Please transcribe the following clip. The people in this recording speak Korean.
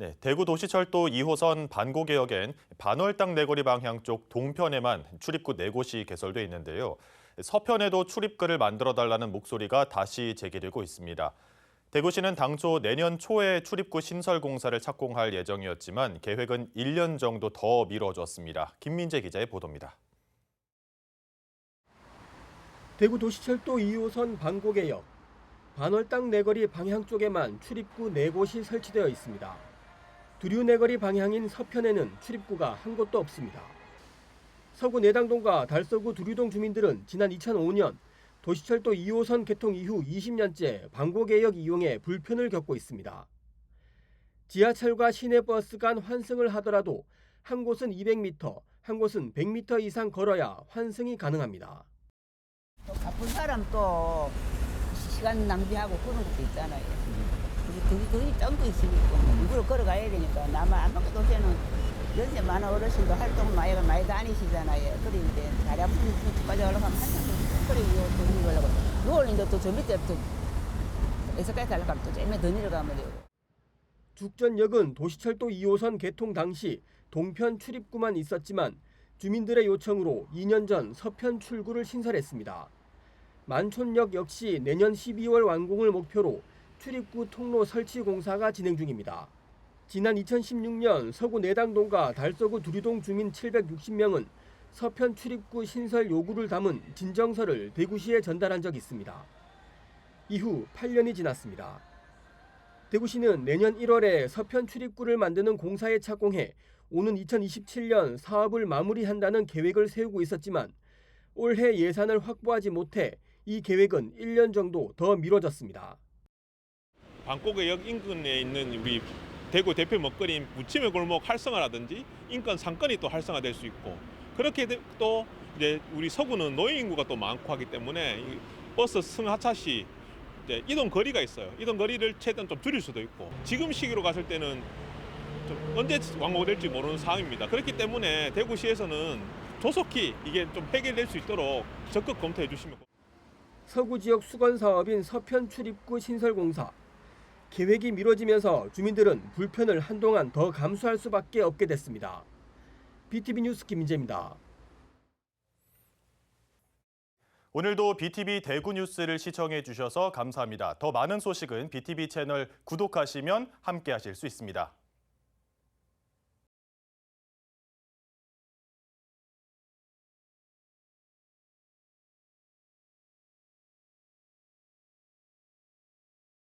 네, 대구 도시철도 2호선 반고개역엔 반월당 내거리 방향 쪽 동편에만 출입구 네곳이 개설돼 있는데요. 서편에도 출입구를 만들어 달라는 목소리가 다시 제기되고 있습니다. 대구시는 당초 내년 초에 출입구 신설 공사를 착공할 예정이었지만 계획은 1년 정도 더 미뤄졌습니다. 김민재 기자의 보도입니다. 대구 도시철도 2호선 반고개역 반월당 내거리 방향 쪽에만 출입구 4곳이 설치되어 있습니다. 두류 내거리 방향인 서편에는 출입구가 한 곳도 없습니다. 서구 내당동과 달서구 두류동 주민들은 지난 2005년 도시철도 2호선 개통 이후 20년째 반고개역 이용에 불편을 겪고 있습니다. 지하철과 시내버스 간 환승을 하더라도 한 곳은 200m, 한 곳은 100m 이상 걸어야 환승이 가능합니다. 또 바쁜 사람 또 시간 낭비하고 그런 것도 있잖아요. 그게 그게 짱도 있으니까 뭐 일부러 걸어가야 되니까 나만 안 먹고 도시에는 연세 많은 어르신도 활동 많이 많이 다니시잖아요. 그래 이제 다리 아픈 집까지 올라가면 한참 그리고 돈 걸려고 누울는데 또저 밑에 또 에서까지 달라가면 또 쟤네 더 내려가면 돼요. 죽전역은 도시철도 2호선 개통 당시 동편 출입구만 있었지만 주민들의 요청으로 2년 전 서편 출구를 신설했습니다. 만촌역 역시 내년 12월 완공을 목표로 출입구 통로 설치 공사가 진행 중입니다. 지난 2016년 서구 내당동과 달서구 두리동 주민 760명은 서편 출입구 신설 요구를 담은 진정서를 대구시에 전달한 적이 있습니다. 이후 8년이 지났습니다. 대구시는 내년 1월에 서편 출입구를 만드는 공사에 착공해 오는 2027년 사업을 마무리한다는 계획을 세우고 있었지만 올해 예산을 확보하지 못해 이 계획은 1년 정도 더 미뤄졌습니다. 방콕역 인근에 있는 우리 대구 대표 먹거리인 무침의 골목 활성화라든지 인근 상권이 또 활성화될 수 있고 그렇게 되- 또 이제 우리 서구는 노인 인구가 또 많고 하기 때문에 이 버스 승하차 시 이제 이동 거리가 있어요. 이동 거리를 최대한 좀 줄일 수도 있고 지금 시기로 갔을 때는 좀 언제 완공될지 모르는 상황입니다. 그렇기 때문에 대구시에서는 조속히 이게 좀 해결될 수 있도록 적극 검토해 주시면. 서구 지역 수건 사업인 서편 출입구 신설 공사. 계획이 미뤄지면서 주민들은 불편을 한동안 더 감수할 수밖에 없게 됐습니다. BTV 뉴스 김민재입니다. 오늘도 BTV 대구 뉴스를 시청해 주셔서 감사합니다. 더 많은 소식은 BTV 채널 구독하시면 함께 하실 수 있습니다.